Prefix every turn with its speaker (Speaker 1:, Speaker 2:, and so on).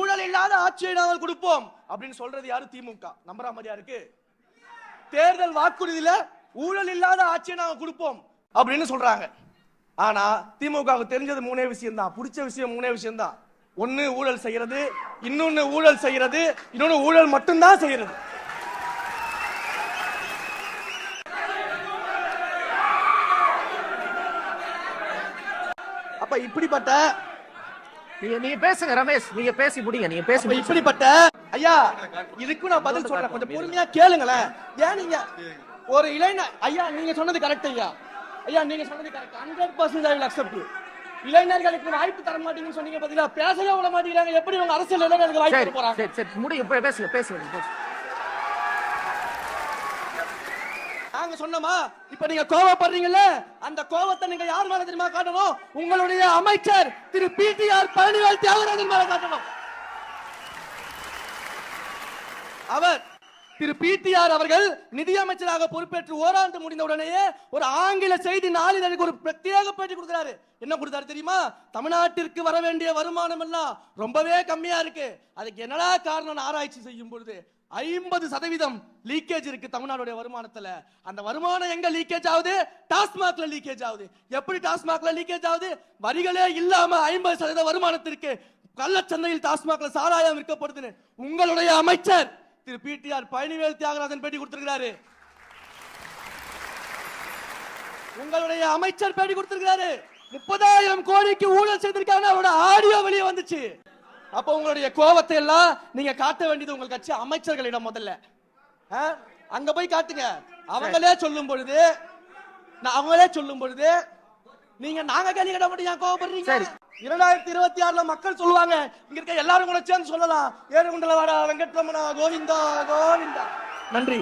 Speaker 1: ஊழல் இல்லாத ஆட்சியை நாங்கள் கொடுப்போம். அப்படின்னு சொல்றது யாரு? திமுக. நம்புற மாதிரியா இருக்கு தேர்தல் வாக்குறுதியில ஊழல் இல்லாத ஆட்சியை நாங்கள் கொடுப்போம் அப்படின்னு சொல்றாங்க. ஆனா திமுகவுக்கு தெரிஞ்சது மூணே விஷயம் தான் பிடிச்ச விஷயம் மூணே விஷயம் தான் ஒன்னு ஊழல் செய்யறது இன்னொன்னு ஊழல் செய்யறது இன்னொன்னு ஊழல் மட்டும்தான் செய்யறது. அப்ப இப்படிப்பட்ட
Speaker 2: நீங்க நீங்க பேசுங்க ரமேஷ். நீங்க பேசி முடிங்க நீங்க பேசி
Speaker 1: இப்படிப்பட்ட ஐயா இதுக்கும் நான் பதில் சொல்றேன். கொஞ்சம் பொறுமையா கேளுங்களேன். ஏன் நீங்க ஒரு இளைஞர் ஐயா நீங்க சொன்னது கரெக்ட் ஐயா. ஐயா நீங்க சொன்னது correct hundred percent I accept இளைஞர்களுக்கு வாய்ப்பு தர மாட்டீங்கன்னு சொன்னீங்க பாத்தீங்களா பேசவே விட மாட்டேங்கிறாங்க. எப்படி உங்க அரசியல் இளைஞர்களுக்கு வாய்ப்பு போறாங்க?
Speaker 2: சரி சரி இப்ப பேசுங்க பேசுங்க. நாங்க
Speaker 1: சொன்னோமா? இப்ப நீங்க கோவப்படுறீங்கல்ல? அந்த கோவத்தை நீங்க யார் மேல தெரியுமா காட்டணும்? உங்களுடைய அமைச்சர் திரு பிடிஆர் பழனிவேல் தியாகராஜன் மேல காட்டணும். அவர் திரு பிடிஆர் அவர்கள் நிதியமைச்சராக பொறுப்பேற்று ஓராண்டு முடிந்த உடனேயே ஒரு ஆங்கில செய்தி நாளிதழுக்கு ஒரு பிரத்யேக பேட்டி கொடுக்கிறாரு. என்ன கொடுத்தாரு தெரியுமா? தமிழ்நாட்டிற்கு வர வேண்டிய வருமானம் எல்லாம் ரொம்பவே கம்மியா இருக்கு. அதுக்கு என்னடா காரணம் ஆராய்ச்சி செய்யும் பொழுது ஐம்பது சதவீதம் லீக்கேஜ் இருக்கு தமிழ்நாடுடைய வருமானத்துல. அந்த வருமானம் எங்க லீக்கேஜ் ஆகுது? டாஸ்மாக்ல லீக்கேஜ் ஆகுது. எப்படி டாஸ்மாக்ல லீக்கேஜ் ஆகுது? வரிகளே இல்லாம ஐம்பது சதவீத வருமானத்திற்கு கள்ளச்சந்தையில் டாஸ்மாக்ல சாராயம் விற்கப்படுதுன்னு உங்களுடைய அமைச்சர் திரு பிடிஆர் பழனிவேல் தியாகராஜன் பேட்டி கொடுத்திருக்கிறாரு. உங்களுடைய அமைச்சர் பேட்டி கொடுத்திருக்கிறாரு. முப்பதாயிரம் கோடிக்கு ஊழல் செய்திருக்காங்க. அவரோட ஆடியோ வெளியே வந்துச்சு. அப்ப உங்களுடைய கோபத்தை எல்லாம் நீங்க காட்ட வேண்டியது உங்கள் கட்சி அமைச்சர்களிடம் முதல்ல? அங்க போய் காட்டுங்க. அவங்களே சொல்லும் பொழுது நான் அவங்களே சொல்லும் பொழுது நீங்க நாங்க கேள்வி கேட்ட மட்டும் ஏன் கோவப்படுறீங்க. இரண்டாயிரத்தி இருபத்தி ஆறுல மக்கள் சொல்லுவாங்க இங்க இருக்க எல்லாரும் கூட சேர்ந்து சொல்லலாம். ஏழுகுண்டல வாடா வெங்கட்ரமணா கோவிந்தா கோவிந்தா. நன்றி.